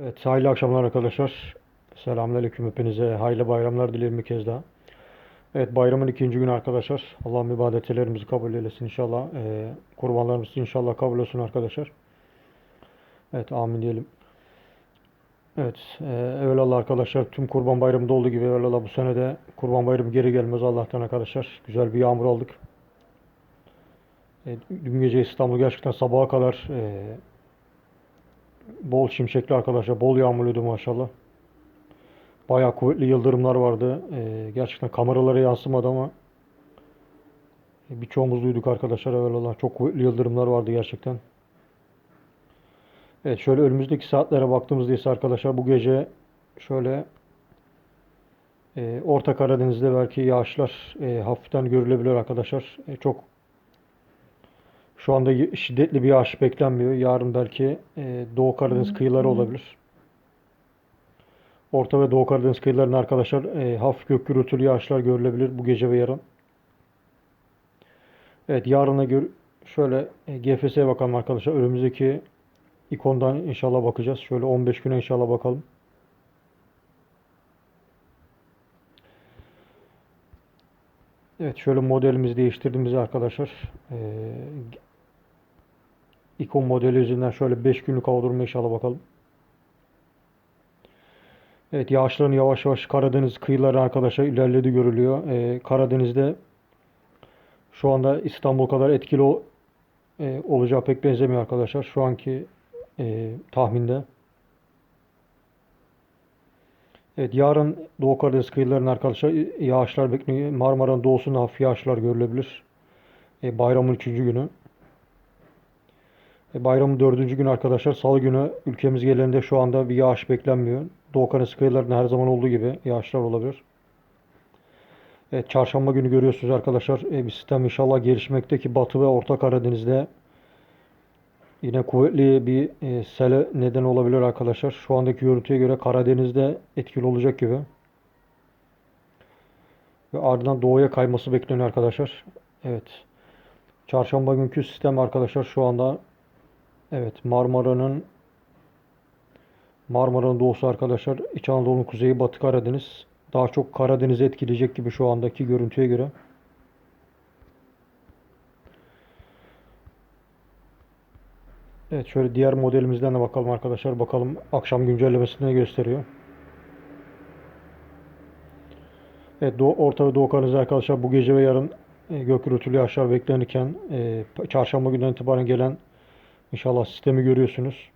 Evet, hayırlı akşamlar arkadaşlar. Selamünaleyküm hepinize. Hayırlı bayramlar dilerim bir kez daha. Evet, bayramın ikinci günü arkadaşlar. Allah'ım ibadetlerimizi kabul eylesin inşallah. Ee, kurbanlarımız inşallah kabul olsun arkadaşlar. Evet, amin diyelim. Evet, e, evvelallah arkadaşlar tüm kurban bayramında olduğu gibi evvelallah bu sene de kurban bayramı geri gelmez Allah'tan arkadaşlar. Güzel bir yağmur aldık. E, dün gece İstanbul gerçekten sabaha kadar e, Bol şimşekli arkadaşlar. Bol yağmurluydu maşallah. Bayağı kuvvetli yıldırımlar vardı. Ee, gerçekten kameralara yansımadı ama birçoğumuz duyduk arkadaşlar evvelallah. Çok kuvvetli yıldırımlar vardı gerçekten. Evet şöyle önümüzdeki saatlere baktığımızda ise arkadaşlar bu gece şöyle e, Orta Karadeniz'de belki yağışlar e, hafiften görülebilir arkadaşlar. E, çok şu anda şiddetli bir yağış beklenmiyor. Yarın belki e, Doğu Karadeniz kıyıları olabilir. Orta ve Doğu Karadeniz kıyılarında arkadaşlar e, hafif gök gürültülü yağışlar görülebilir bu gece ve yarın. Evet yarına gör şöyle e, GFS'ye bakalım arkadaşlar. Önümüzdeki ikondan inşallah bakacağız. Şöyle 15 güne inşallah bakalım. Evet şöyle modelimizi değiştirdiğimizde arkadaşlar e, ikon modeli üzerinden şöyle 5 günlük hava durumu inşallah bakalım. Evet yağışların yavaş yavaş Karadeniz kıyıları arkadaşlar ilerledi görülüyor. Ee, Karadeniz'de şu anda İstanbul kadar etkili ol- e, olacağı pek benzemiyor arkadaşlar. Şu anki e, tahminde. Evet yarın Doğu Karadeniz kıyılarının arkadaşlar yağışlar bekleniyor. Marmara'nın doğusunda hafif yağışlar görülebilir. E, bayramın üçüncü günü. E, Bayramın dördüncü günü arkadaşlar Salı günü ülkemiz genelinde şu anda bir yağış beklenmiyor. Doğu Karadeniz kıyılarında her zaman olduğu gibi yağışlar olabilir. Evet, çarşamba günü görüyorsunuz arkadaşlar e, bir sistem inşallah gelişmekte ki Batı ve Orta Karadeniz'de yine kuvvetli bir e, sele neden olabilir arkadaşlar. Şu andaki görüntüye göre Karadeniz'de etkili olacak gibi. Ve ardından doğuya kayması bekleniyor arkadaşlar. Evet. Çarşamba günkü sistem arkadaşlar şu anda Evet Marmara'nın Marmara'nın doğusu arkadaşlar İç Anadolu'nun kuzeyi Batı Karadeniz daha çok Karadeniz'i etkileyecek gibi şu andaki görüntüye göre. Evet şöyle diğer modelimizden de bakalım arkadaşlar. Bakalım akşam güncellemesini gösteriyor. Evet Doğu, Orta ve Doğu Karadeniz arkadaşlar bu gece ve yarın e, gök gürültülü yağışlar beklenirken e, çarşamba günden itibaren gelen İnşallah sistemi görüyorsunuz.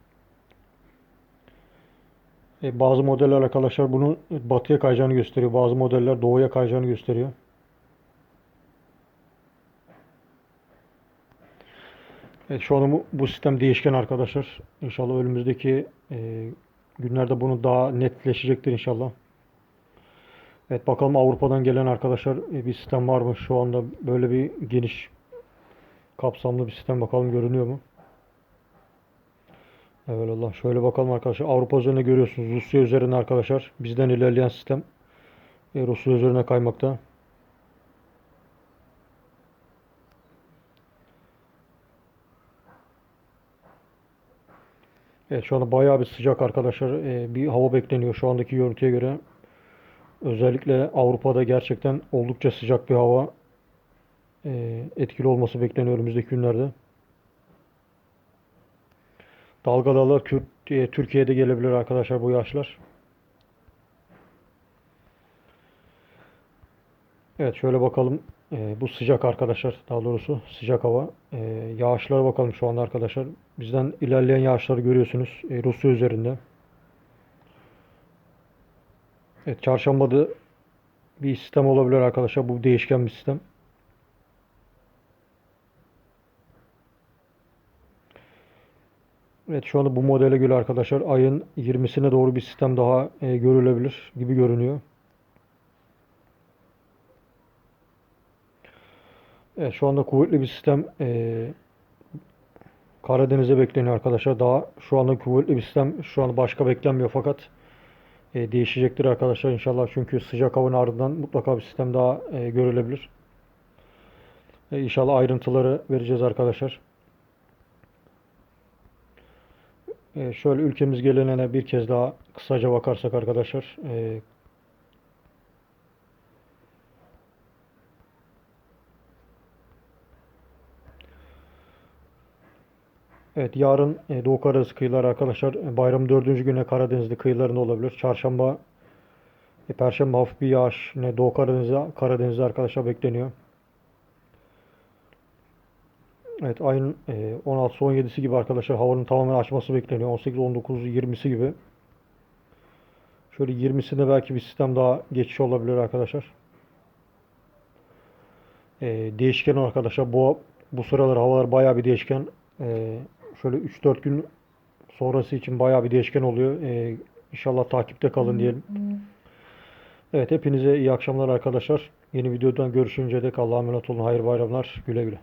E, bazı modeller arkadaşlar bunun batıya kayacağını gösteriyor. Bazı modeller doğuya kayacağını gösteriyor. Evet, şu an bu, bu sistem değişken arkadaşlar. İnşallah önümüzdeki e, günlerde bunu daha netleşecektir inşallah. Evet bakalım Avrupa'dan gelen arkadaşlar e, bir sistem var mı? Şu anda böyle bir geniş kapsamlı bir sistem bakalım görünüyor mu? Evet Allah şöyle bakalım arkadaşlar. Avrupa üzerine görüyorsunuz. Rusya üzerine arkadaşlar. Bizden ilerleyen sistem e, Rusya üzerine kaymakta. Evet şu anda bayağı bir sıcak arkadaşlar. E, bir hava bekleniyor şu andaki görüntüye göre. Özellikle Avrupa'da gerçekten oldukça sıcak bir hava e, etkili olması bekleniyor önümüzdeki günlerde. Dalgalarla Kürt, e, Türkiye'de gelebilir arkadaşlar bu yağışlar. Evet şöyle bakalım. E, bu sıcak arkadaşlar daha doğrusu sıcak hava. E, yağışlara bakalım şu anda arkadaşlar. Bizden ilerleyen yağışları görüyorsunuz. E, Rusya üzerinde. Evet çarşambada bir sistem olabilir arkadaşlar. Bu değişken bir sistem. Evet şu anda bu modele göre arkadaşlar ayın 20'sine doğru bir sistem daha e, görülebilir gibi görünüyor. Evet şu anda kuvvetli bir sistem e, Karadeniz'e bekleniyor arkadaşlar. Daha şu anda kuvvetli bir sistem şu an başka beklenmiyor fakat e, değişecektir arkadaşlar inşallah. Çünkü sıcak havanın ardından mutlaka bir sistem daha e, görülebilir. E, inşallah ayrıntıları vereceğiz arkadaşlar. E, şöyle ülkemiz geleneğine bir kez daha kısaca bakarsak arkadaşlar. e, Evet yarın e, Doğu Karadeniz kıyıları arkadaşlar e, bayram dördüncü güne Karadeniz'de kıyılarında olabilir. Çarşamba, e, Perşembe hafif bir yağış yine Doğu Karadeniz'de, Karadeniz'de arkadaşlar bekleniyor. Evet ayın e, 16'sı 17'si gibi arkadaşlar havanın tamamen açması bekleniyor. 18, 19, 20'si gibi. Şöyle 20'sinde belki bir sistem daha geçiş olabilir arkadaşlar. E, değişken arkadaşlar bu bu sıralar havalar bayağı bir değişken. E, şöyle 3-4 gün sonrası için bayağı bir değişken oluyor. E, inşallah takipte kalın diyelim. Evet hepinize iyi akşamlar arkadaşlar. Yeni videodan görüşünce dek Allah'a emanet olun. Hayırlı bayramlar. Güle güle.